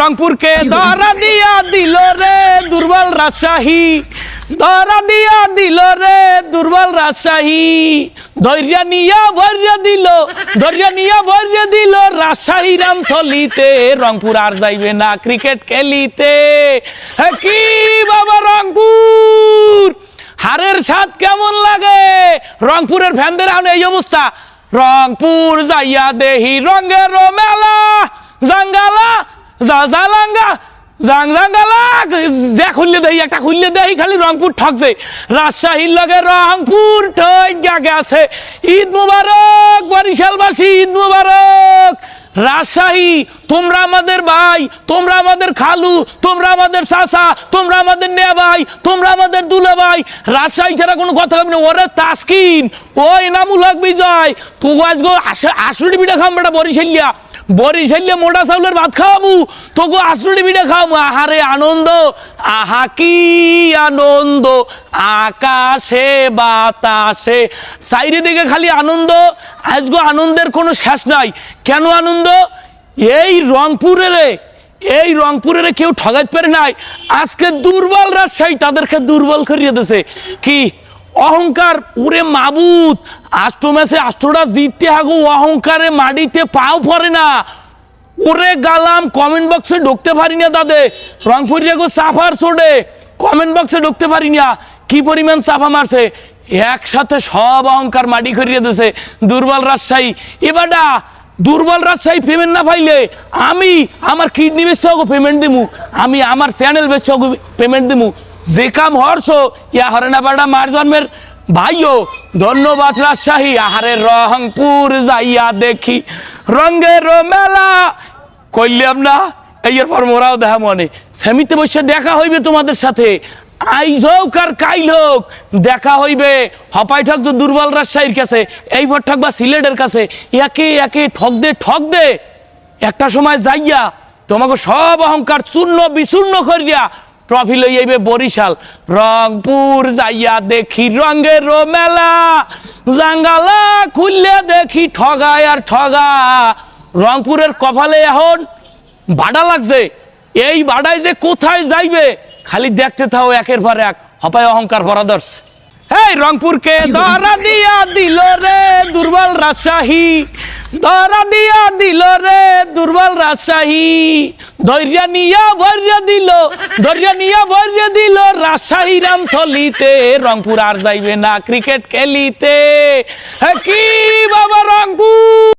রংপুরকে ধরা দিয়া দিল রে দুর্বল রাজশাহী। ধরা দিয়া দিল রে দুর্বল রাজশাহী। ধৈর্য নিয়া ভৈর্য দিল ধৈর্য নিয়া ভৈর্য দিল রাজশাহী রামথলিতে। রংপুর আর যাইবে না ক্রিকেট খেলিতে। কি বাবা রংপুর? হারের স্বাদ কেমন লাগে? রংপুরের ফ্যানদের এখন এই অবস্থা। রংপুর যাইয়া দেহি রঙের মেলা জাঙ্গালা যা, যে খালি রংপুর রংপুর গেছে। ঈদ রাজশাহী, তোমরা আমাদের ভাই, তোমরা আমাদের খালু, তোমরা আমাদের চাচা, তোমরা আমাদের নেয়া ভাই তোমরা আমাদের দুলে ভাই রাজশাহী ছাড়া কোনো কথা হবে না। ওরে তাসকিন, ওই নামুল হক বিজয় তো আজগো আসুড়ি পিঠা খাম বেটা বরিশালিয়া। বরিশালিয়া মোটা চাউলের ভাত খাওয়াবু। তোকে আসুড়ি পিঠা খাওয়াবো। আহারে আনন্দ, আহা কি আনন্দ। আকাশে, বাতাসে। চাইরে দিকে খালি আনন্দ। আজগো আনন্দের কোনো শেষ নাই। কেন আনন্দ? এই রংপুরের এই রংপুরের কেউ ঠগাইতে পারে নাই। আজকে দুর্বল রাজশাহী তাদেরকে দুর্বল করিয়ে দিছে। কি অহংকার ওরে মাবুত আষ্ট ম্যাচে আষ্টটা জিততে হাগু, অহংকারে মাটিতে পাও পড়ে না। ওরে গালাম কমেন্ট বক্সে ঢুকতে পারি না দাদে রংপুর গো সাফার ছোটে কমেন্ট বক্সে ঢুকতে পারি না। কি পরিমাণ চাপা মারছে? একসাথে সব অহংকার মাটি করিয়ে দিছে দুর্বল রাজশাহী। এবারটা দুর্বল রাজশাহী পেমেন্ট না পাইলে আমি আমার কিডনি বেচে পেমেন্ট দিমু। আমি আমার চ্যানেল বেচে পেমেন্ট দিমু। যে কাম হরছ, ইয়া হরেনা বাড়া মার জন্মের ভাইও, ধন্যবাদ রাজশাহী, আহারে রংপুর যাইয়া দেখি। রঙ্গের মেলা কইলাম না, এই এরপর মোরাও দেখা মনে। সেমিতে বসে দেখা হইবে তোমাদের সাথে। আইজ হোক আর কাইল হোক দেখা হইবে হপাই ঠক যে দুর্বল রাজশাহীর কাছে, এই ভর ঠক বা সিলেটের কাছে। একে একে ঠক দে ঠক দে। একটা সময় যাইয়া তোমাকে সব অহংকার চূর্ণ বিচূর্ণ করিয়া ট্রফি লই আইবে বরিশাল। রংপুর যাইয়া দেখি রঙের মেলা। জাঙ্গালা খুললে দেখি ঠগায় আর ঠগা। রংপুরের কপালে এখন বাড়া লাগছে। এই বাড়ায় যে কোথায় যাইবে খালি দেখতে থাও একের পর এক। হপায় অহংকার বরাদর্শ এই রংপুরকে ধরা দিয়া দিল রে দুর্বল রাজশাহী। ধরা দিয়া দিল রে দুর্বল রাজশাহী। ধৈর্য নিয়া ভৈর্য দিল, ধৈর্য নিয়া ভৈর্য দিল রাজশাহী রামথলিতে। রংপুর আর যাইবে না ক্রিকেট খেলিতে। হ্যাঁ কি বাবা রংপুর?